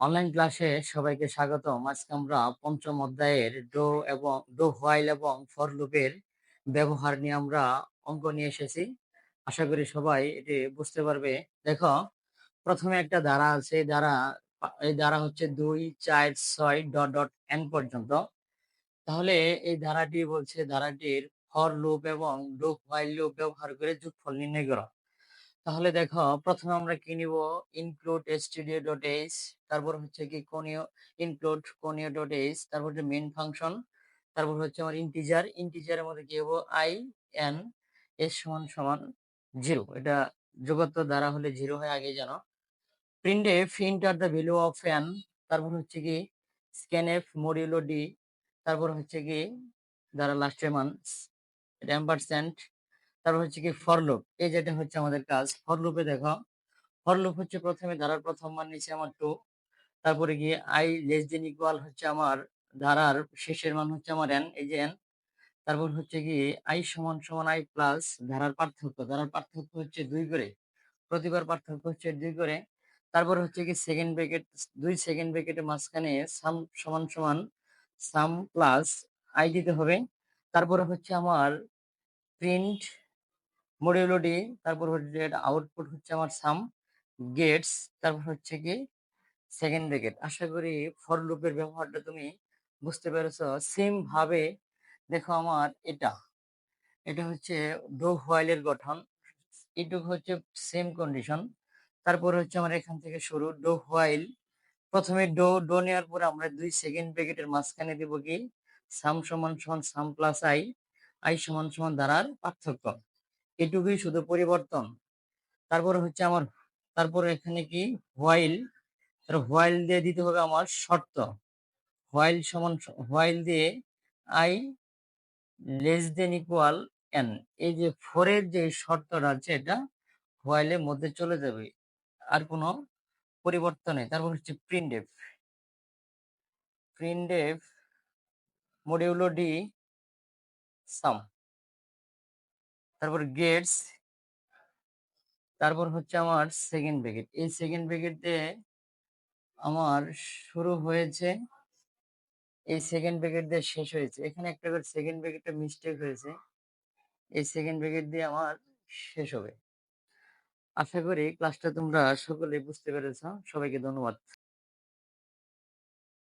Online ক্লাসে সবাইকে স্বাগতম। আজকে আমরা পঞ্চম অধ্যায়ের ডো এবং, ডো হোয়াইল এবং ফর লুপের ব্যবহার নিয়ে আমরা অঙ্ক নিয়ে এসেছি। আশা করি সবাই এটি বুঝতে পারবে। দেখো, প্রথমে একটা ধারা আছে, এই ধারা এই ধারা হচ্ছে দুই, চার, ছয়, ডট ডট এন পর্যন্ত। তাহলে এই ধারাটি বলছে, ধারাটির ফর লুপ এবং ডো হোয়াইল লুপ ব্যবহার করে যোগফল নির্ণয় করো। তাহলে দেখো, প্রথমে আমরা কি নিব? ইনক্লুড স্টুডিও ডট এইচ তারপর হচ্ছে কি conio include conio dot H তারপর হচ্ছে মেন ফাংশন তারপর হচ্ছে আমার ইন্টিজার ইন্টিজারের মধ্যে কি হব? আই এন এস সমান সমান জিরো এটা যোগত্ব দ্বারা হলে জিরো হয় আগে জানো। Printf enter the value of N তারপর হচ্ছে কি স্ক্যান এফ মডিউলো ডি তারপর হচ্ছে কি, দ্বারা লাস্টের মান অ্যাম্পারসেন্ট তারপর হচ্ছে কি ফর লুপ এই যেটা হচ্ছে আমাদের কাজ। ফর লুপে দেখো ফরলুপ হচ্ছে প্রথমে ধারার প্রথম মান নিচে আমার টু তারপরে গিয়ে আই লেস দেন ইকুয়াল হচ্ছে আমার ধারার শেষের মান হচ্ছে আমার এন এই যে এন তারপর হচ্ছে কি আই সমান সমান আই প্লাস ধারার পার্থক্য ধারার পার্থক্য হচ্ছে দুই করে, প্রতিবার পার্থক্য হচ্ছে দুই করে। তারপর হচ্ছে কি সেকেন্ড ব্রেকেট দুই সেকেন্ড ব্রেকেটের মাঝখানে সাম সমান সমান সাম প্লাস আই দিতে হবে। তারপরে হচ্ছে আমার প্রিন্ট মডিউলো ডি তারপর হচ্ছে আউটপুট হচ্ছে আমার সাম গেটস তারপর হচ্ছে কি সেকেন্ড ব্রেকেট আশা করি ফর লুপের ব্যবহারটা তুমি বুঝতে পেরেছ। সেম ভাবে দেখো আমার এটা এটা হচ্ছে ডো হোয়াইলের গঠন এটুকু হচ্ছে সেম কন্ডিশন তারপর হচ্ছে আমার এখান থেকে শুরু ডো হোয়াইল প্রথমে ডো ডো নেওয়ার পরে আমরা দুই সেকেন্ড ব্রেকেটের মাঝখানে দেব কি সাম সমান সমান সাম প্লাস আই আই সমান সমান দ্বারার পার্থক্য। এটুকুই শুধু পরিবর্তন। তারপরে হচ্ছে আমার, তারপরে এখানে কি? হোয়াইল হোয়াইল দিয়ে দিতে হবে আমার শর্ত। হোয়াইল সমান হোয়াইল দিয়ে I less than equal N এই যে ফোরের যে শর্তটা আছে এটা হোয়াইলের মধ্যে চলে যাবে। আর কোনো পরিবর্তন নেই। তারপর হচ্ছে printf printf modulo D sum তারপর গেটস তারপর হচ্ছে আমার সেকেন্ড ব্রেকেট এই সেকেন্ড ব্রেকেট দিয়ে আমার শুরু হয়েছে, এই সেকেন্ড ব্রেকেট দিয়ে শেষ হয়েছে। এখানে একটা করে সেকেন্ড ব্রেকেটটা মিস্টেক হয়েছে, এই সেকেন্ড ব্রেকেট দিয়ে আমার শেষ হবে। আশা করি ক্লাসটা তোমরা সকলে বুঝতে পেরেছ। সবাইকে ধন্যবাদ।